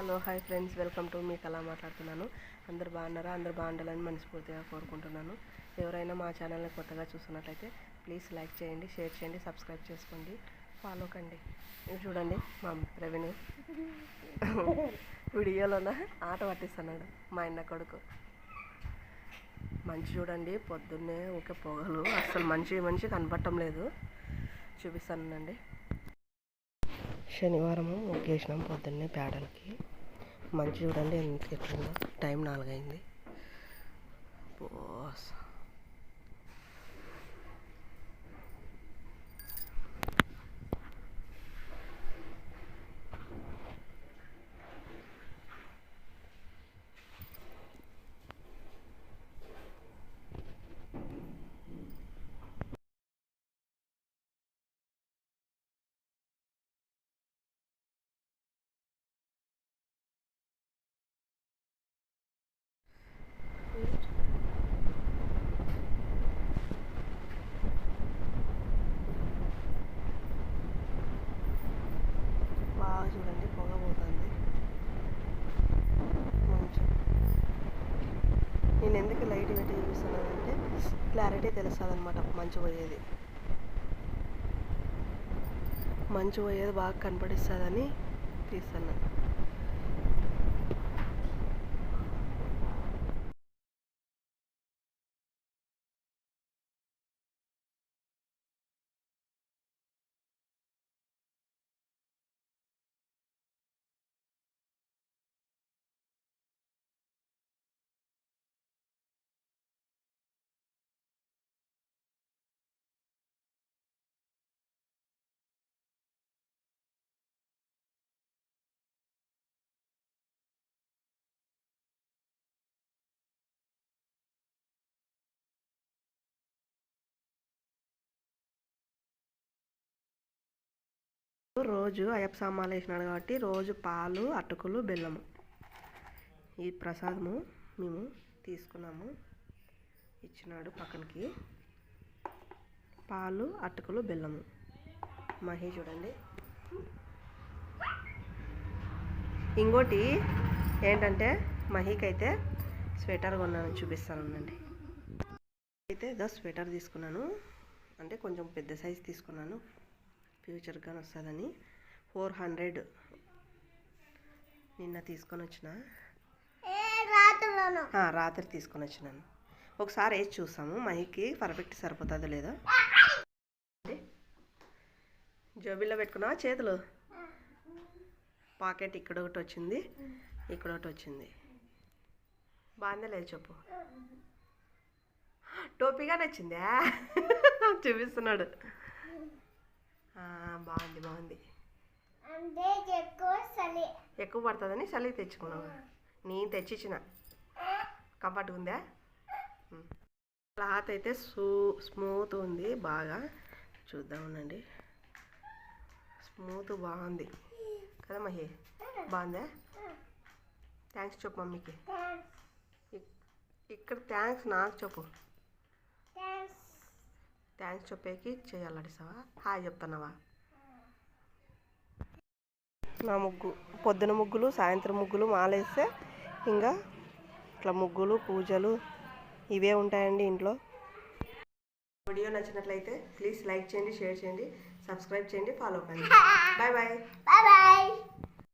Hello hi friends. Welcome to మీకు అలా మాట్లాడుతున్నాను. అందరు బాగున్నారా? అందరు బాగుండాలని మనస్ఫూర్తిగా కోరుకుంటున్నాను. ఎవరైనా మా ఛానల్ని కొత్తగా చూస్తున్నట్లయితే ప్లీజ్ లైక్ చేయండి షేర్ చేయండి సబ్స్క్రైబ్ చేసుకోండి ఫాలో కండి. చూడండి మా రెవెన్యూ వీడియోలోన ఆట పట్టిస్తున్నాడు మా అన్న కొడుకు. మంచి చూడండి పొద్దున్నే ఊకే పొగలు. అసలు మంచి మంచి కనపడటం లేదు. చూపిస్తానండి శనివారము ముగ్గేసినాం పొద్దున్నే పేడలకి మంచి చూడండి ఎంత ఎట్లుందో. టైం నాలుగైంది. బాస్ బాగా చూడండి పొగ పోతుంది మంచి నేను ఎందుకు లైట్ పెట్టి చూపిస్తున్నానంటే క్లారిటీ తెలుస్తుంది అనమాట మంచు పోయేది. మంచు పోయేది బాగా కనపడిస్తుందని తీస్తున్నాను. రోజు అయ్యప్ప సామాన్లు వేసినాడు కాబట్టి రోజు పాలు అటుకులు బెల్లము. ఈ ప్రసాదము మేము తీసుకున్నాము. ఇచ్చినాడు పక్కనకి. పాలు అటుకులు బెల్లము. మహి చూడండి. ఇంకోటి ఏంటంటే మహికి అయితే స్వెటర్ కొన్నాను చూపిస్తాను అండి అయితే ఏదో స్వెటర్ తీసుకున్నాను. అంటే కొంచెం పెద్ద సైజ్ తీసుకున్నాను. ఫ్యూచర్ వస్తుందని ఫోర్ హండ్రెడ్ నిన్న తీసుకొని వచ్చిన. రాత్రి తీసుకొని వచ్చినాను. ఒకసారి వేసి చూసాము మహికి పర్ఫెక్ట్ సరిపోతుందో లేదో. జోబిల్లో పెట్టుకున్నావా చేతులు. పాకెట్ ఇక్కడ ఒకటి వచ్చింది. ఇక్కడ ఒకటి వచ్చింది. బాగుందా లేదు చెప్పు. టోపీగా నచ్చిందా? చూపిస్తున్నాడు. బాగుంది బాగుంది. ఎక్కువ పడుతుందని చలి తెచ్చుకున్నావు. నేను తెచ్చిచ్చిన. కంఫర్ట్గా ఉందా. క్లాత్ అయితే సూ స్మూత్ ఉంది బాగా. చూద్దాం ఉండండి. స్మూత్ బాగుంది. కదా మహి? బాగుందా? థ్యాంక్స్ చెప్పు మమ్మీకి. ఇక్కడ థ్యాంక్స్ నాకు చెప్పు. థ్యాంక్స్ చెప్పేకి చేయాలడిసావా హాయ్ చెప్తున్నావా? నా ముగ్గు పొద్దున ముగ్గులు సాయంత్రం ముగ్గులు మాలేస్తే ఇంకా ఇట్లా ముగ్గులు పూజలు ఇవే ఉంటాయండి ఇంట్లో. వీడియో నచ్చినట్లయితే ప్లీజ్ లైక్ చేయండి షేర్ చేయండి సబ్స్క్రైబ్ చేయండి ఫాలో కండి బాయ్ బాయ్. Bye bye.